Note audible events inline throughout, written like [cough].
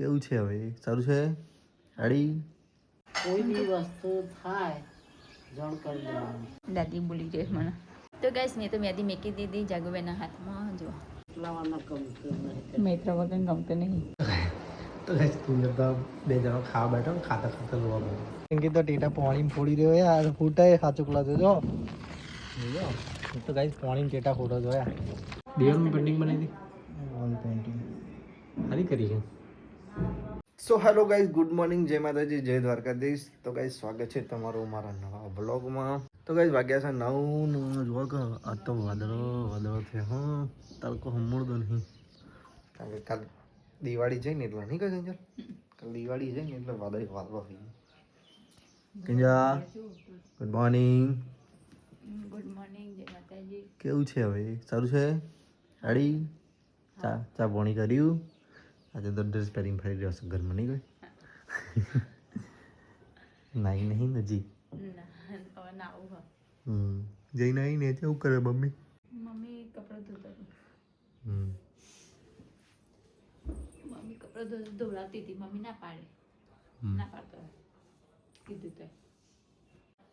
કેવું છે હવે? સારું છે? હાડી કોઈ બી વસ્તુ થાય જણ કરી દેવાની દાદી બોલી રહી મને. તો ગાઈસ મેં તો મેદી મેકી દીધી જાગુબેના હાથમાં જો. લાવવાના કમ નહીં મિત્ર વગર ગમતો નહીં. તો ગાઈસ તું જતા બે જણો ખાવા બેઠો ખાતા ખાતા જોવા બેઠો. કેમ તો ટેટા પાણી ફોડી રહ્યો યાર ફૂટાય સાચું કલા જો. જો. તો ગાઈસ પાણી ટેટા ફોટો જોયા. દિવાલમાં પેન્ટિંગ બનાવી દી વોલ પેન્ટિંગ સારી કરી છે. So hello guys good morning જય માતાજી જય દ્વારકાધીશ. તો ગાઈઝ સ્વાગત છે તમારું મારા નવા બ્લોગમાં તો ગાઈઝ વાગ્યા છે નવ ને જુઓ કે આ તો વાદળો વાદળો છે હા. તડકો હમણતો નહીં. કારણ કે કાલ દિવાળી જઈને એટલે નહીં કહે કંજર કાલ દિવાળી જઈને એટલે વાદળી વાદળો થઈ કંજા ગુડ મોર્નિંગ ગુડ મોર્નિંગ જય માતાજી. કેવું છે હવે? સારું છે? ગાડી ચા ચા પાણી કર્યું? આજે તો ડ્રેસ પહેરીને ફરી રહ્યો છું. ઘરમાં નહીં ગઈ? [laughs] નાઈ નહીં નજી જઈ નાઈ ને કેવું કરે મમ્મી? મમ્મી કપડાં ધોતા મમ્મી કપડાં ધોવડાવતી હતી. મમ્મી ના પાડે. ના પાડતો કીધું તો.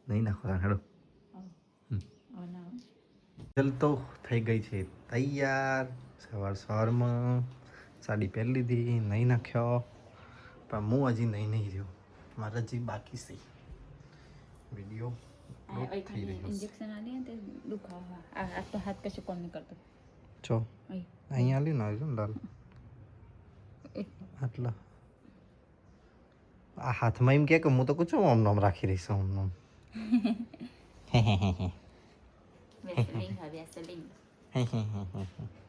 નહીં નાખો હેડો. જલ ચાલ તો થઈ ગઈ છે. તૈયાર. સવાર સવારમાં સાડી પહેરી લીધી નહીં નાખ્યો. પણ હું હજી નહીં નહીં રહ્યો. મારે હજી બાકી છે. વીડિયો છે. જો. અહીંયા લી ના ને લાલ. આટલા. આ હાથમાં એમ કે કે હું તો કુછ ઓમ નામ રાખી રહીશ ઓમ નામ. [laughs] વેસલિંગ હા વેસલિંગ કોઈ [laughs] દુખાય ને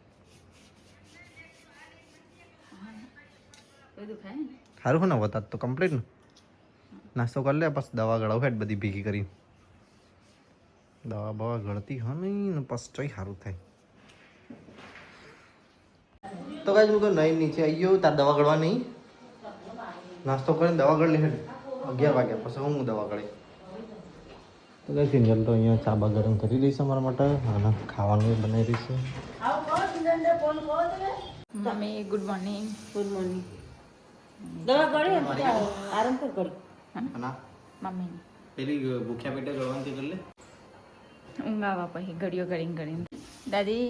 સારું ને વતા તો કમ્પ્લીટ ને. નાસ્તો કરી લે, પછી દવા ગળાવ હેડ બધી ભેગી કરી દવા બવા ગળતી હો નહીં પછી ચોઈ સારું થાય. તો કાંઈ હું તો નહીં નીચે આવી ગયો, તાર દવા ગળવા નહીં નાસ્તો કરીને દવા ગળી હેડ અગિયાર વાગ્યા પછી હું દવા ગળી. તો કઈ સિંજલ તો અહીંયા ચા બા ગરમ કરી રહીશ અમારા માટે, અને ખાવાનું બનાવી રહીશ mummy good morning good morning દવા ગળી આરામ કર ગળી ના મમ્મી. પેલી ભૂખ્યા પેટે ગળવાની કરી લે. ઊંઘાવા પછી ઘડીઓ કરીને કરીને દાદી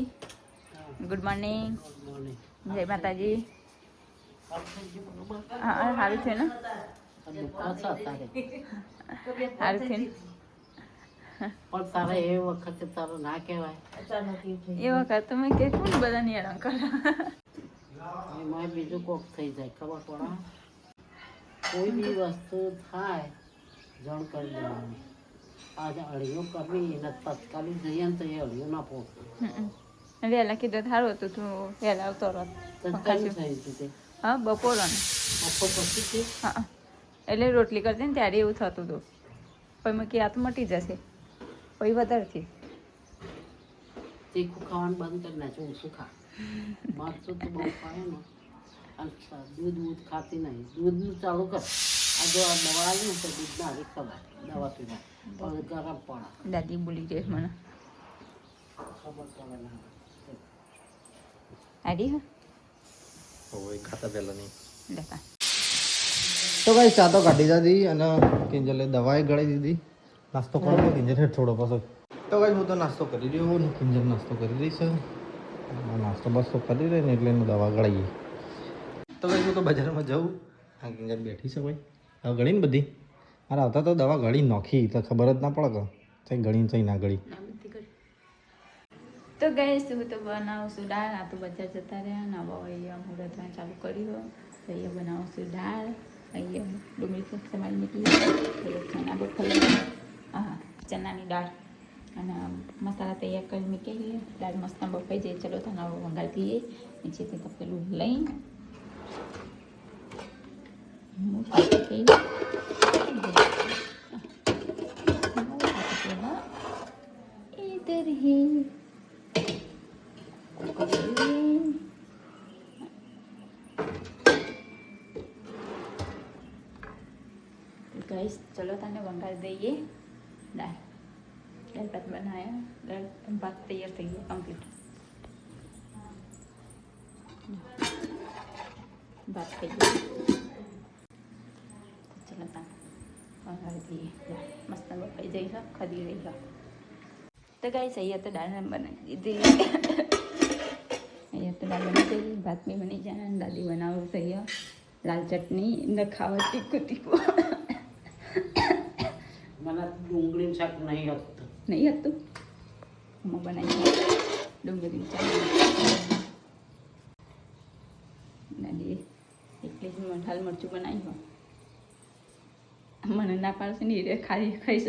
ગુડ મોર્નિંગ જય માતાજી. હા, સારું છે ને? સારું છે ને? પણ તારે એ વખતે તારે ના કહેવાય. એ વખત તમે કે કોણ બધા નિયણ કરો. એમાં બીજું કોક થઈ જાય ખબર પડે? કોઈ બી વસ્તુ થાય જણ કરી દેવાની આજે અળિયો કરવી એને તત્કાલીન જઈએ ને તો એ અળિયો ના પહોંચે વહેલા કીધું સારું હતું તું વહેલા આવતો રત. થઈ ગયું હા બપોરો ને બપોર પછી હા એટલે રોટલી કરતી ને ત્યારે એવું થતું હતું. પણ મેં કે આ તો મટી જશે. પછી વધારે થી તીખું ખાવાનું બંધ કરી નાખ્યું શું ખા મરચું તો બહુ ખાય ને. અચ્છા દૂધ દૂધ ખાતી નહીં. દૂધનું ચાલુ કર. આ જો આ દવા આવી ને તો દૂધ ના આવી ખબર. દવા પીવા પણ ગરમ પડે દાદી બોલી ગઈ મને. ખબર પડે ના આડી હા. હોય ખાતા પહેલા નહીં. તો કઈ ચા તો કાઢી દીધી અને કિંજલે દવાએ ગળી દીધી. નાસ્તો કરો કિંજલ હેઠ થોડો પાછો. તો કઈ હું તો નાસ્તો કરી રહ્યો ને કિંજર નાસ્તો કરી રહી છે. નાસ્તો બસ્તો કરી રહી ને એટલે એનું દવા ગળાઈએ. તો કઈ હું તો બજારમાં જાઉં. હા કિંજલ બેઠી છે ભાઈ. હવે ગળી ને બધી? મારે આવતા તો દવા ગળી નોખી તો ખબર જ ના પડે કે ચઈ ગળી ને ના ગળી. તો ગઈશ હું તો બનાવું છું દાળ. આ તો બજાર જતા રહ્યા. નવા અહીંયા મુહૂર્તમાં ચાલુ કર્યું તો અહીંયા બનાવું છું દાળ. અહીંયા ડુંગળી તમારી નીકળી ખાના બફાઈ હા ચણાની દાળ અને મસાલા તૈયાર કરી મૂકીએ દાળ મસ્ત બફાઈ જાય. ચલો તને નવો પીએ દઈએ નીચેથી તપેલું લઈ. મૂકી इधर ही ગાઈસ ચલો તને વંગાળ દઈએ. દાળ દાળ ભાત બનાવ્યા દાળ ભાત તૈયાર થઈ ગયા કમ્પ્લીટ ભાત થઈ ગયો ચલો તા હળદી મસ્ત બફાઈ જઈ છે ખદી રહી છે તો ગાઈસ અહીંયા તો દાળ બનાવી દીધી અહીંયા તો દાળ બની ગઈ ભાત બી બની જાય દાદી બનાવું અહીંયા લાલ ચટણી ને ખાવા તીખું તીખું મને ડુંગળીનું શાક નહીં હતું. નહીં હતું? હું બનાવી ડુંગળી એટલી જ મઠાલ મરચું બનાવ્યું મને ના પાડશે ને એ ખાઈ ખાઈશ.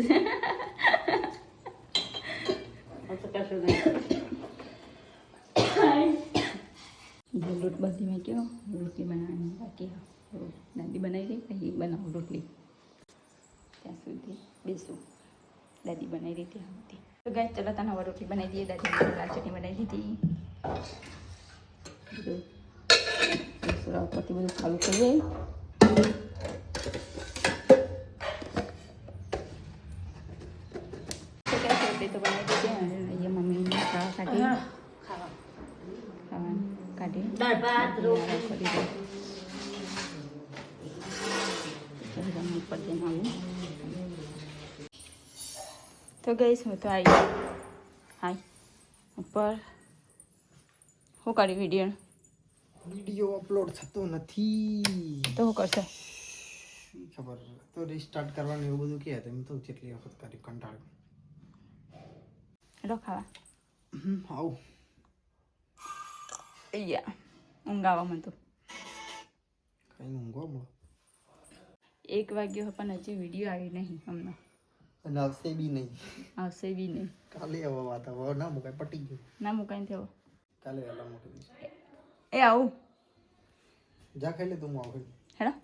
બધી મેં રોટલી બનાવવાની બાકી. દાદી બનાવી દઈ પછી બનાવું રોટલી. ત્યાં સુધી બેસું દાદી બનાવી દઈ ત્યાં સુધી તો ગાય ચલો તને હવે રોટલી બનાવી દઈએ દાદી લાલ ચટણી બનાવી દીધી બધું રસોડા ઉપરથી બધું ખાલું થઈ જાય તો ગાય રોટલી તો બનાવી દીધી અને અહીંયા મમ્મીને ખાવા કાઢી ખાવા ખાવાનું કાઢી દાળ ભાત રોટલી તમે ઉપર જઈને તો ગઈશ હું તો આવી હાય ઉપર. શું કરી વીડિયો વીડિયો અપલોડ થતો નથી. તો શું કરશે? ખબર? તો રિસ્ટાર્ટ કરવાનું એવું બધું કહે તેમ તો જેટલી વખત કરી કંટાળ. હેલો ખાવા. આવું. અહીંયા ઊંઘ આવવા મને તો. કઈ ઊંઘવા મળો એક વાગ્યો પણ હજી વીડિયો આવી નહીં હમણાં. અને આવશે બી નહીં. આવશે બી નહીં. કાલે હવે વાત આવો ના મુકાય પટી ગયું. ના મુકાય થયો કાલે વહેલા મૂકી દઈશ. એ આવું. જા ખાઈ લે તું આવ ખાઈ હેડા.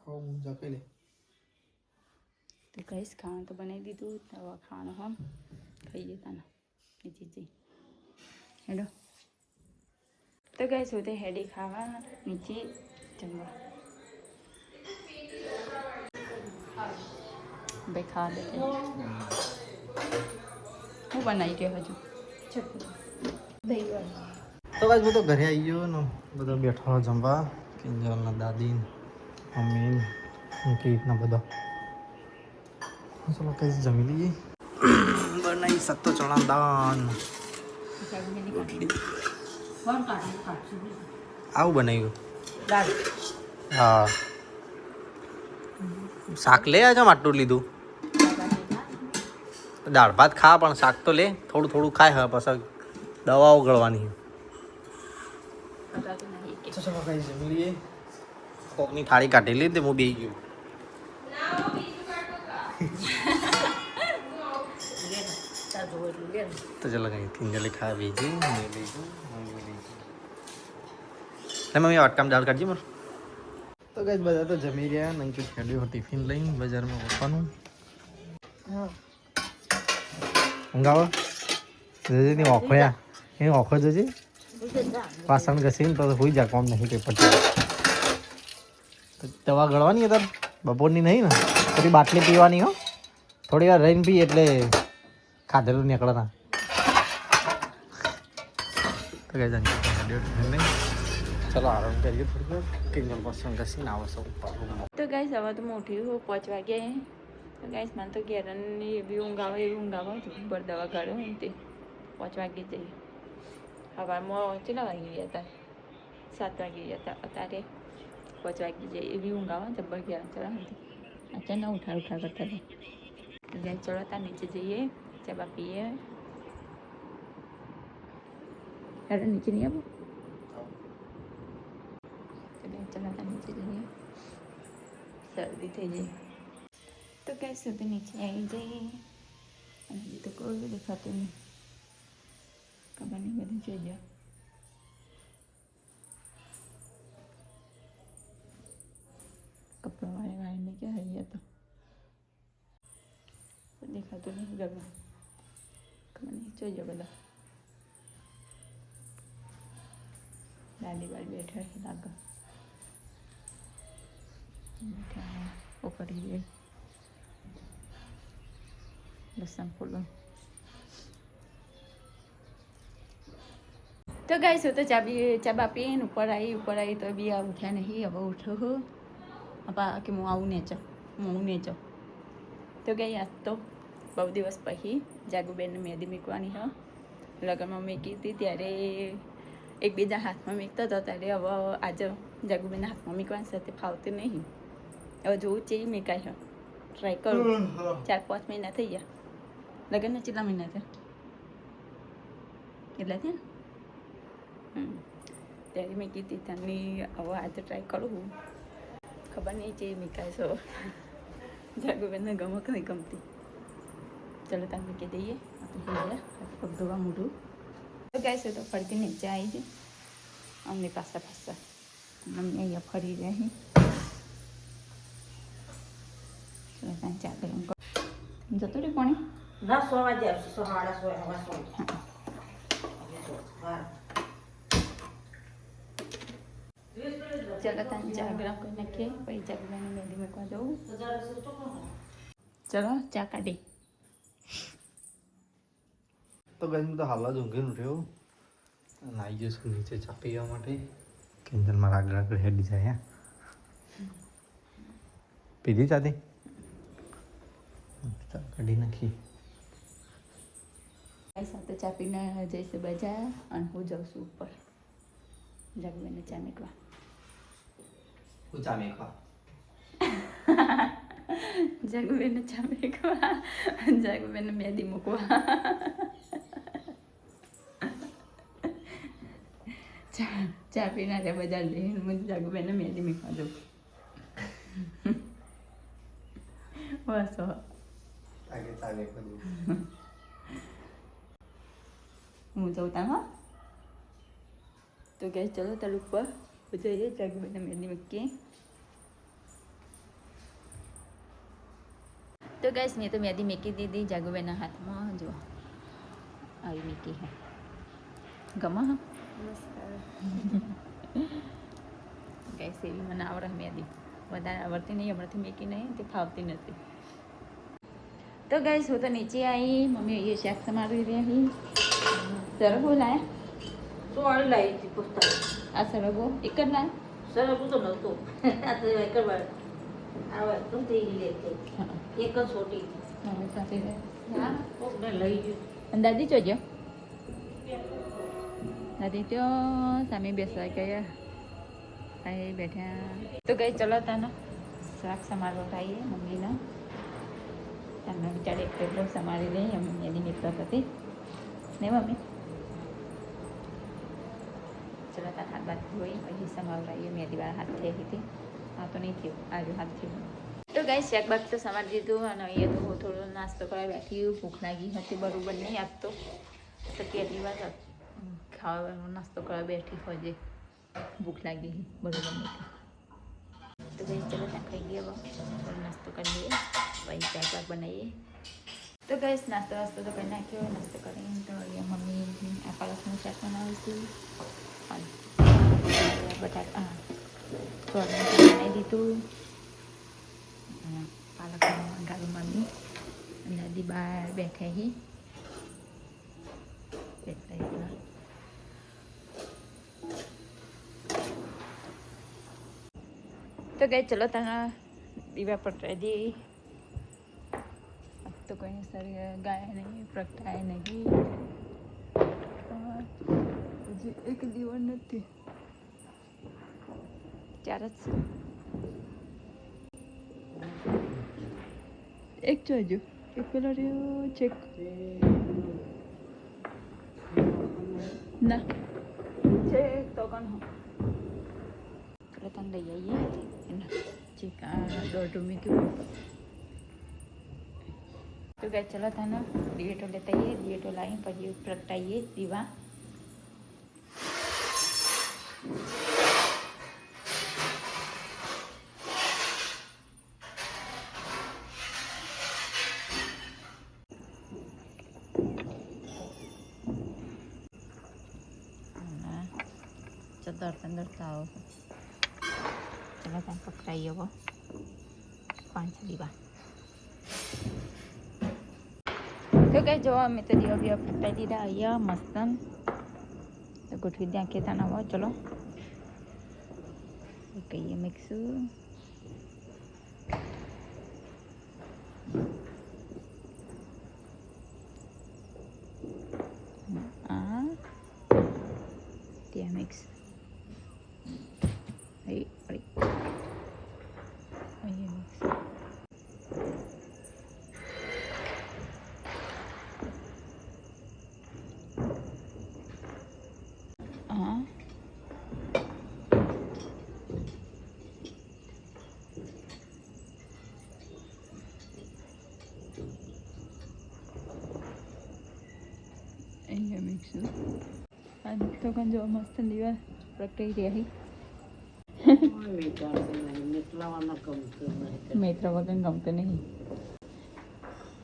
આવો હું જા ખાઈ લે. તો કહીશ ખાવાનું તો બનાવી દીધું. હવે ખાવાનું હમ. ખાઈ જતા ના નીચે જઈ હેડો. તો કહીશ સુધી હેડી ખાવા નીચે જમવા. ભાઈ ખાવા દે હું બનાવી ગયો હજુ? તો આજ બધો ઘરે આવી ગયો ને બધા બેઠા જમવા. કિંજલના દાદી મમ્મી અંકિતના બધા. ચલો કઈ જમી લઈએ. બનાવી સત્તો ચણા દાન. આવું બનાવ્યું હા. શાક લે આજે આટલું લીધું? દાળ ભાત ખા, પણ શાક તો લે. થોડું થોડું ખાય, હવે પછી દવાઓ ગળવાની કોકની થાળી કાઢી લીધી, હું બે ગયું. તો ચલો કઈ કિંજલે ખા બેસી મમ્મી અટકામ દાળ કાઢજી માર. તો ગઈ બધા તો જમી રહ્યા નંકિત ખેડ્યું ટિફિન લઈને બજારમાં મૂકવાનું ઊંઘાવો. જજે ની ઓખો યા. એની ઓખો જજે. વાસણ ઘસીને તો હોઈ જા, કોમ નહીં પેપર તો દવા ગળવાની હતા બપોરની નહીં ને? થોડી બાટલી પીવાની હો. થોડી વાર રહીને પી એટલે ખાધેલું નીકળે ના. તો કઈ નહીં. ચલો આરામ કરીએ થોડી વાર. કિંજલ વાસણ ઘસીને આવો સૌ તો ગાઈસ હવે તો ઉઠી હું પાંચ વાગે તો ગાઈસ મને તો ઘેરની એવી ઊંઘ આવે, એવી ઊંઘ આવે. ઉપર દવા કાઢો ને તે. પાંચ વાગે જઈએ સવારમાં કેટલા વાગે ગયા હતા? સાત વાગે ગયા હતા અત્યારે. પાંચ વાગે જઈએ એવી ઊંઘ આવે જબ્બર ચડા હતી અચાનક ઉઠા ઉઠા કરતા હતા. ગાઈસ ચલો ત્યાં નીચે જઈએ, ચા પીએ હેડો નીચે નહીં આવો? તો ગાઈસ નીચે જઈએ. શરદી થઈ જાય. તો કઈ સુધી નીચે આવી જઈએ. અને હજી તો કોઈ દેખાતું નહીં. ખબર નહીં, બધું જોઈ જાઓ. કપડાં વાળી વાળીને ક્યાં હૈયા તો? દેખાતું નહીં જગ્યા ખબર નહીં, જોઈ જાઓ બધા. દાદી બાર બેઠા છે લાગે ઉપરી ગઈ લસણ ફૂલો તો ગાઈશ હું તો ચાબી ચાબા પીને ઉપર આવી ઉપર આવી તો બી આ ઉઠ્યા નહીં. હવે ઉઠો અપા કે હું આવું ને ચો. હું આવું ને ચો. તો ગઈ આજ તો બહુ દિવસ પછી જાગુબેનને મહેંદી મૂકવાની હ. લગ્નમાં મૂકી હતી ત્યારે એકબીજા હાથમાં મૂકતો હતો ત્યારે હવે આજે જાગુબેનના હાથમાં મૂકવાની સાથે ફાવતું નહીં. હવે જોવું છે મેં છે ટ્રાય કરું ચાર પાંચ મહિના થઈ ગયા લગ્નના કેટલા મહિના થયા કેટલા થયા હમ. ત્યારે મેં કીધી તમને હવે આજે ટ્રાય કરું ખબર નહીં છે મીકાય છો જાગુબેનને ગમક નહીં ગમતી ચલો તમને કહી દઈએ આપણે પગ ધોવા મોઢું ગાય છે તો ફરતી નીચે આવી છે અમને પાસા પાસા અમને અહીંયા ફરી રહી ચા ગરમ કરો જતો રે કોણે ના સો વાગે આવશે સો સાડા સો હવા સો ચલો ત્યાં ચા ગરમ કરી નાખીએ પછી જાગુબેનને મહેંદી મૂકવા જવું ચલો ચા કાઢી. તો ગઈ તો હાલ જ ઊંઘી ઉઠ્યો. નાઈ આવી નીચે ચા પીવા માટે. કિંજલ મારા આગળ આગળ હેડી જાય પીધી ચાથી ચા કાઢી નાખી સાથે ચા પીને જઈશું બજાર અને હું જાઉં છું ઉપર. જાગુબેનને ચા મેકવા. હું ચા મેખવા [laughs] જાગુબેનને ચા મૂકવા. જાગુબેનને મહેંદી મૂકવા. ચા પીને રે બજાર જઈને હું જાગુબેનને મહેંદી મૂકવા જાઉં. [laughs] બસ હવે. આગે ચા મેખવા દઉં હું જાઉં ત્યાં હા. તો ગેસ ચલો તાર ઉપર. જઈએ બધા મહેંદી મૂકીએ. તો ગેસ મેં તો મેદી મેકી દીધી જાગુબેના હાથમાં જો આવી મેકી હે ગમા હા. ગેસ એવી મને આવડે મેદી. વધારે આવડતી નહીં હમણાંથી મેકી નહીં તે ફાવતી નથી. તો ગેસ હું તો નીચે આવી મમ્મી એ શાક સમારી રહી. સરગો લાયા. શું વાળી લાવી હતી પુસ્તક આ સરગો. એક જ લાય? સરગો તો નહોતો. આ તો એક જ વાર આવે તો તે લેતી એક જ છોટી હવે સાથે હા? કોકને લઈ ગયું. દાદી જોજો દાદી તો સામે બેસવા ગયા. અહીં બેઠા. તો ગઈ ચલો તાનો શાક સમારો ખાઈએ મમ્મીના. પેટલો સમારી લઈએ અમે મેદી નીકળતા હતી. ને મમ્મી? ચલો તાર હાથ બાદ ધોઈ, પછી સમાવરાઈએ મેદીવાળા હાથ થઈ હતી. આ તો નહીં થયું આજુ હાથ થયું તો ગાઈ શાક બાક તો સમાર દીધું અને એ તો હું થોડો નાસ્તો કરવા બેઠી ભૂખ લાગી હતી, બરાબર નહીં આપતો તો. તો કેટલી વાર ખાવાનો નાસ્તો કરવા બેઠી હોજે ભૂખ લાગી, બરાબર નહીં. તો ગઈ ચલો ત્યાં ખાઈ ગયા હવે. નાસ્તો કરી લઈએ. પછી શાક બાક બનાવીએ. તો ગઈશ નાસ્તો વાસ્તો તો કરી નાખ્યો. નાસ્તો કરીને તો એ મમ્મી આ પાલકનું શાક બનાવીશું અને બટાકા બનાવી દીધું. પાલકનું મંગાવ્યું મમ્મી દાદી બહાર બેઠા હી. બેઠા તો ગઈ ચલો તના દીવા પ્રગટાઈ દે. તો કોઈ સારી ગાય નહીં પ્રગટાય નહીં. હજી એક દીવો નથી. ચાર જ એક જોજો એક પેલો રહ્યો ચેક ના. ચેક તો કોણ હું? એટલે તને લઈ આવીએ એના ચેક દોઢું કેવું તો ગાય ચલો તને દિવેટો લેતા આવીએ દિવેટો લાવી પછી પ્રગટાવીએ દીવા ચદર ચંદર આવો ત્યાં પકડાઈએ હવે પાંચ દીવા તો કઈ જોવા અમે તો દીવા બીવા પ્રગટાઈ દીધા અહીંયા મસ્તન તો ગોઠવી ત્યાં કેતા ના હોય ચલો કહીએ મિક્સું આ ત્યાં મિક્સ અહીં પડી અહીં મિક્સ હા અહીંયા મિક્સું પણ જો મસ્ત લીવા પ્રક્રિયા રહી મેં જાણતી નહીં નીકળવાના ગમતું નહીં મિત્ર વગર ગમતો નહીં.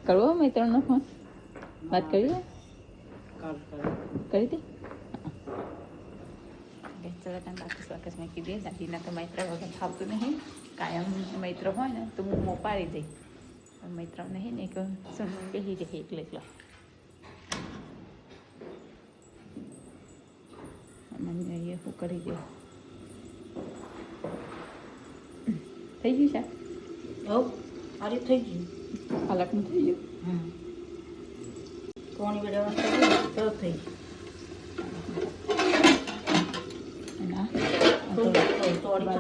કરવો મિત્રનો ફોન વાત કરી કરી હતી ચલો તને બાકી વાકસ મેં કીધી દાદીના તો મૈત્ર વગર ફાવતું નહીં. કાયમ મૈત્ર હોય ને તો હું મોપાડી દઈ. પણ મૈત્ર નહીં ને એક સુન બેસી જાય એકલે એકલો મને એ હું કરી દે થઈ ગયું છે આરી થઈ ગયું. પાલકનું થઈ ગયું? હમ. કોણી તો થઈ ગયું.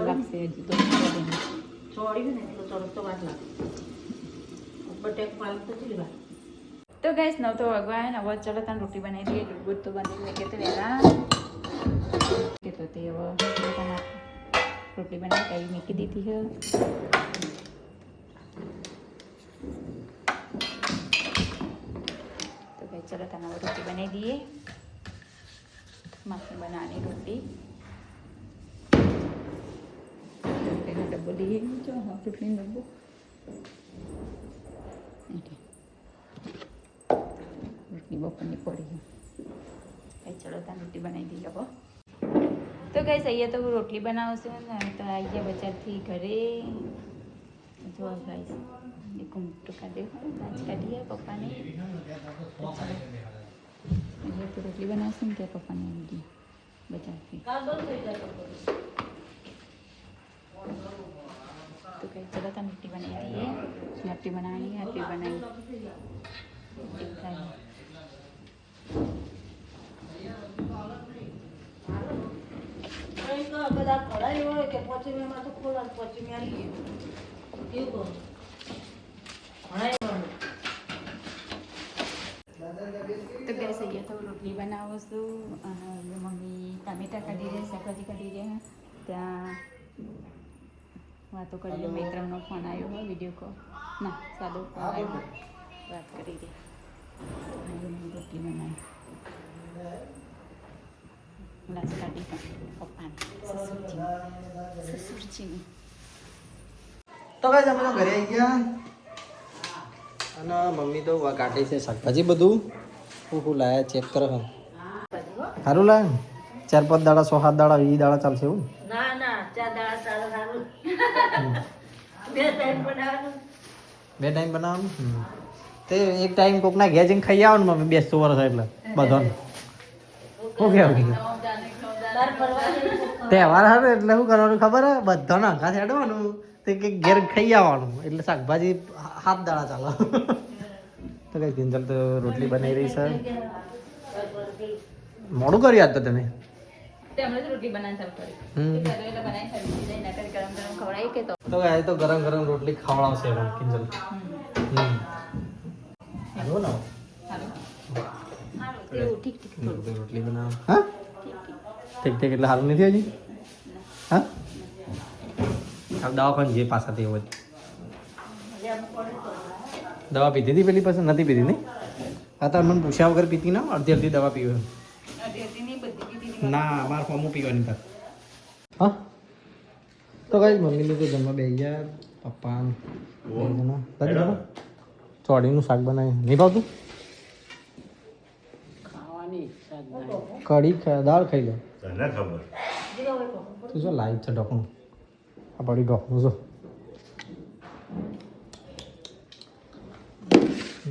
લાગશે હજી તો. ચોડી ને એટલું ચડક તો વાર લાગે. ઉપર પાલક તો ચલી વાર તો ગઈશ નવ તો વાગવા ને હવે ચલો તને રોટી બનાવી દઈએ. ગુડ તો બની તો કે તો તે હવે તને રોટલી બનાવી કઈ મૂકી દીધી છે. તો ગઈ ચલો તને હવે રોટી બનાવી દઈએ. માખી બનાવવાની રોટી રોટીનો ડબ્બો લઈએ. જો હા, રોટલીનો ડબ્બો. રોટલી બપોરની પડી કઈ ચલો ત્યાં રોટી બનાવી દઈએ હવે. તો કઈ અહીંયા તો હું રોટલી બનાવું છું ને તો આવી ગયા બજારથી ઘરે જો ગાઈસ એક મોટું કાઢ્યું હોય લાજ કાઢીએ પપ્પાને. તો રોટલી બનાવશું ને ત્યાં પપ્પાને આવી ગઈ બજારથી. તો કઈ ચલો તમે રોટલી બનાવી દઈએ. રોટલી બનાવી રોટલી બનાવી. એક થાય તો બધા કઢાઈ હોય કે પછી તો ખોલા કહું તો ગેસ અહીંયા તો રોટલી બનાવું છું અને મમ્મી ટામેટા કાઢી રહ્યા શાકભાજી કાઢી રહ્યા ત્યાં વાતો કરી મિત્રનો ફોન આવ્યો હોય વીડિયો કોલ. ના સાદો ફોન આવ્યો. વાત કરી રહ્યા રોટલી બનાવી ગ્લાસ કાઢી પણ પપ્પાને સસુરજી સસુરજીની તો ગાઈસ અમે તો ઘરે આવી ગયા. અને મમ્મી તો વા કાઢે છે શાકભાજી બધું. હું હું લાયા ચેક કરો હા સારું લાય? ચાર પાંચ દાડા સો સાત દાડા એ દાડા ચાલશે એવું? ના ના ચાર દાડા સારું સારું બે ટાઈમ બનાવવાનું. બે ટાઈમ બનાવવાનું? તે એક ટાઈમ કોકના ઘેર જઈને ખાઈ આવવાનું મમ્મી. બેસતું વર્ષ એટલે. બધાને. શું કહેવું કીધું બાર ફરવા જઈએ. તહેવાર આવે એટલે શું કરવાનું ખબર હે? બધાને હંકા છેડવાનું તે કે ઘેર ખાઈ આવવાનું. એટલે શાકભાજી હાથ દાડા ચાલો. તો કઈ કિંજલ તો રોટલી બનાવી રહી છે. મોડું કર્યું આજ તો તમે? તે કરી. તો. તો તો ગરમ ગરમ રોટલી ખવડાવશે કિંજલ. હમ. રોટલી બનાવ હા? ઠીક ઠીક એટલે હારું નથી હજી? હા? દવા દવાખાને જે પાછા તે હોય દવા પીધી હતી પેલી પાસે? નથી પીધી નહીં? આ તાર મને પૂછ્યા વગર પીતી ના અડધી અડધી દવા પીવે ના અમારે ફોર્મું પીવાની તાર. હા? તો કઈ મમ્મીને તો જમવા બે ગયા. પપ્પા? ચોડીનું શાક બનાવી. નહીં ભાવતું? કઢી દાળ ખાઈ લો. તને ખબર? તું જો લાઈવ છે ઢોકણું આ પડી ઢોકણું જો.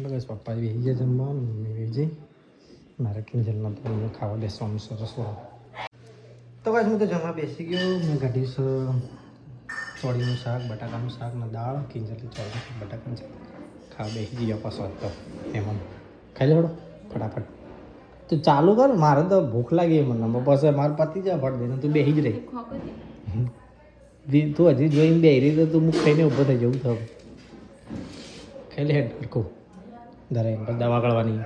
બસ પપ્પા બેસી ગયા જમવા મમ્મી બેસી મારે કિંજલના તો ખાવા બેસવાનું સરસ વાળું. તો બસ હું તો જમવા બેસી ગયો. મેં કાઢીશ ચોળીનું શાક, બટાકાનું શાક ને દાળ, કિંજલથી ચોળી બટાકાનું શાક. ખાવા બેસી ગયો પાછો. તો એમાં ખાઈ લેવડો ફટાફટ. તું ચાલુ કર મારે તો ભૂખ લાગી મને. પછી મારે પતી જાય ફટ દઈને તું બેસી જ રહી. દી- તું હજી જોઈને બેસી રહી તો તું મુખ ખાઈને ઊભો થઈ જવું થયું ખાઈ લે હેડ હરખું. ધરે પછી દવા કાઢવાની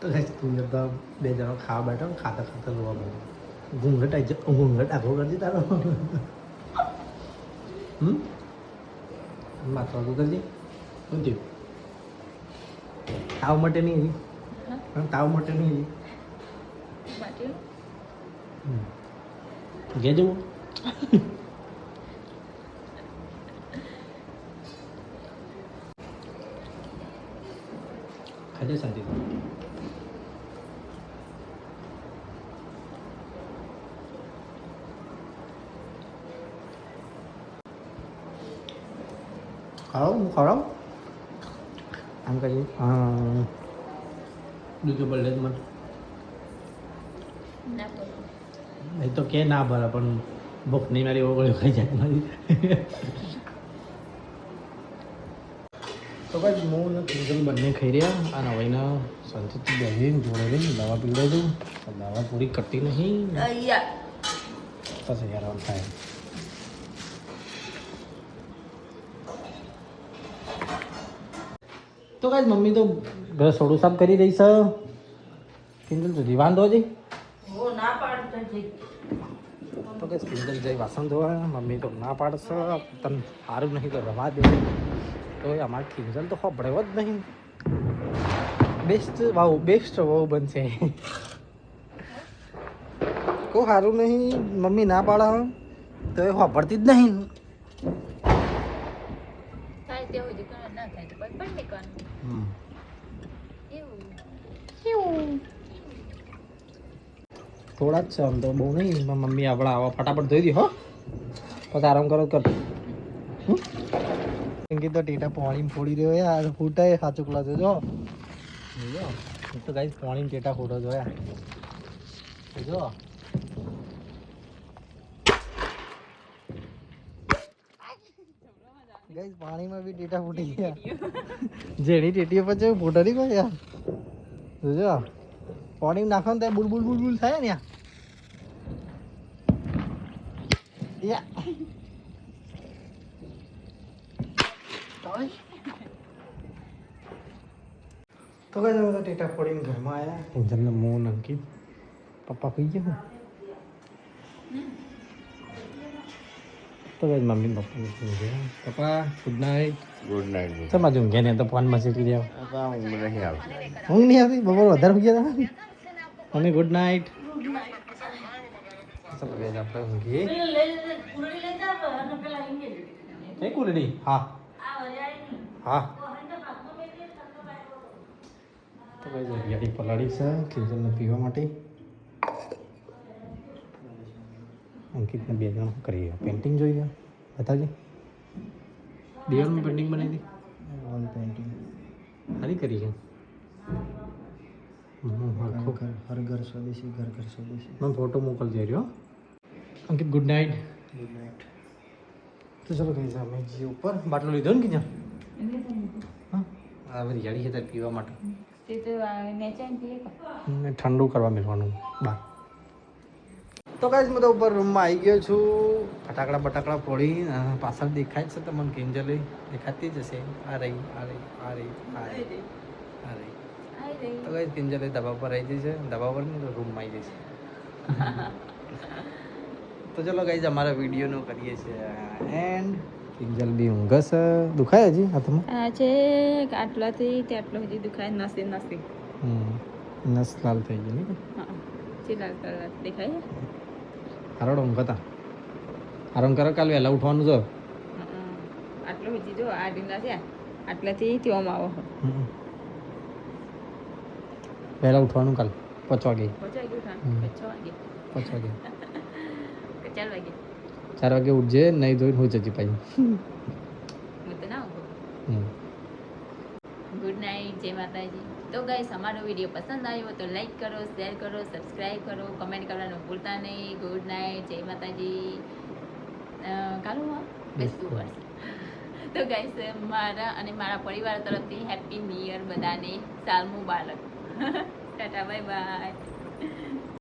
તો તું જતા બે જણા ખાવા બેઠો ખાતા ખાતા જોવા મળે ઘૂંઘટ આવી જાય ઘૂંઘટ આખો કરજે તારો હમ? માત્ર કરજે શું થયું? તાવ માટે નહીં હજી હા, તાવ માટે નહીં હજી બાટી હમ. ઘેર જવું ખાજે શાંતિ ખાઓ હું ખવડાવું આમ કરીએ હા બીજું જ મને. એ તો કે ના ભરે પણ ભૂખ નહીં મારી ઓગળી ખાઈ જાય મારી. તો કાંઈ હું ને કિંજલ બંને ખાઈ રહ્યા અને હવે ને સંતથી બેસી જોડે રહી દવા પીવડાવી દઉં દવા પૂરી કરતી નહીં. બસ યાર થાય. તો કાંઈ મમ્મી તો ઘર સોડું સાફ કરી રહી છે. કિંજલ તો દીવાન ધો જઈ તો કે કિંજલ જઈ વાસણ ધોવા મમ્મી તો ના પાડશે. તને સારું નહીં તો રવા દે. તો અમારે કિંજલ તો ખબરેવો જ નહીં. બેસ્ટ વાવ બેસ્ટ વાવ બનશે. કો સારું નહીં મમ્મી ના પાડા. તો એ ખબરતી જ નહીં. થાય તે હોય ના થાય તો પણ નીકળવાનું થોડા જ છે, આમ તો બહુ નહીં. મમ્મી આપણા આવા ફટાફટ ધોઈ દી, હો. પછી આરામ કરો, કર. કેમ તો ટેટા પાણી ફોડી રહ્યો યાર ફૂટાય સાચું કલા જો. જો તો ગાઈસ પાણી ટેટા ફોટો જોયા. જો ગાઈસ પાણીમાં બી ટેટા ફૂટી ગયા. જેની ટેટી પર જેવું ફોટો નહીં કોઈ યાર. જોજો. પાણી નાખો ને ત્યાં બુલબુલ બુલબુલ થાય ને યાર. તો કઈ ટેટા ફોડીને ઘરમાં આવ્યા હિંજલને મોં નંકી પપ્પા પી ગયા? તો કઈ મમ્મી પપ્પા ગયા પપ્પા ગુડ નાઇટ ગુડ નાઇટ તમે માં ઊંઘે ને તો ફોનમાં સીટી જાવ ઊંઘ નહીં આવતી. ઊંઘ નહીં આવતી? બપોર વધારે ઊંઘ્યા હતા મમ્મી ગુડ નાઇટ આપણે ઊંઘીએ. એ કુલડી હા. હા. તો ભાઈ જગ્યાની પલાળી છે કિંજલને પીવા માટે. અંકિતને બે જણ કરીએ. પેઇન્ટિંગ જોઈ ગયા બતાવજે દિવાલમાં પેઇન્ટિંગ બનાવી હતી વોલ પેઇન્ટિંગ સારી કરી છે? હર ઘર સ્વદેશી ઘર ઘર સ્વદેશી. મને ફોટો મોકલજે રહ્યો Ankit good night good night તો ચલો કઈ સામે જઈએ ઉપર. બાટલો લીધો ને કીધા? હા. આ બધી જાડી છે તારે પીવા માટે. તે તો નેચાઈને પીએ ઠંડુ કરવા મેળવાનું બહાર. તો કાંઈ હું તો ઉપર રૂમમાં આવી ગયો છું. ફટાકડા બટાકડા ફોડી પાછળ દેખાય જ છે તમને કિંજલી દેખાતી જ હશે. આ રહી આ રહી આ રહી આ રહી આ રહી. તો કઈ કિંજલી દબા પર આવી જશે. દબા પર નહીં તો રૂમમાં આવી જશે. [laughs] તો ચલો કઈ અમારા વિડીયોનો કરીએ છીએ એન્ડ કિંજલ બી ઊંઘસ દુખાય હજી હાથમાં? આજે આટલાથી તે આટલો સુધી દુખાય નસી નસી. હમ. નસ લાલ થઈ ગઈ નહીં હા ચીલા કલર દેખાય. હારોડ ઊંઘતા આરામ કરો કાલ વહેલા ઉઠવાનું જો. આટલો સુધી જો આ ડીંડા છે. આટલાથી ત્યોમાં આવો વહેલા ઉઠવાનું કાલ પાંચ વાગે. પાંચ વાગે. [laughs] ચાર વાગે. ચાર વાગે ઉઠજે નહીં ધોઈને હું જતી પાછી હું તો ગાઈસ અમારો વીડિયો પસંદ આવ્યો તો લાઈક કરો શેર કરો સબસ્ક્રાઈબ કરો કમેન્ટ કરવાનું ભૂલતા નહીં. ગુડ નાઇટ જય માતાજી. અ, કાલું આ? બેસતું વર્ષ તો ગાઈસ મારા અને મારા પરિવાર તરફથી હેપી ન્યુ યર બધાને. સાલ મુબારક ટાટા બાય બાય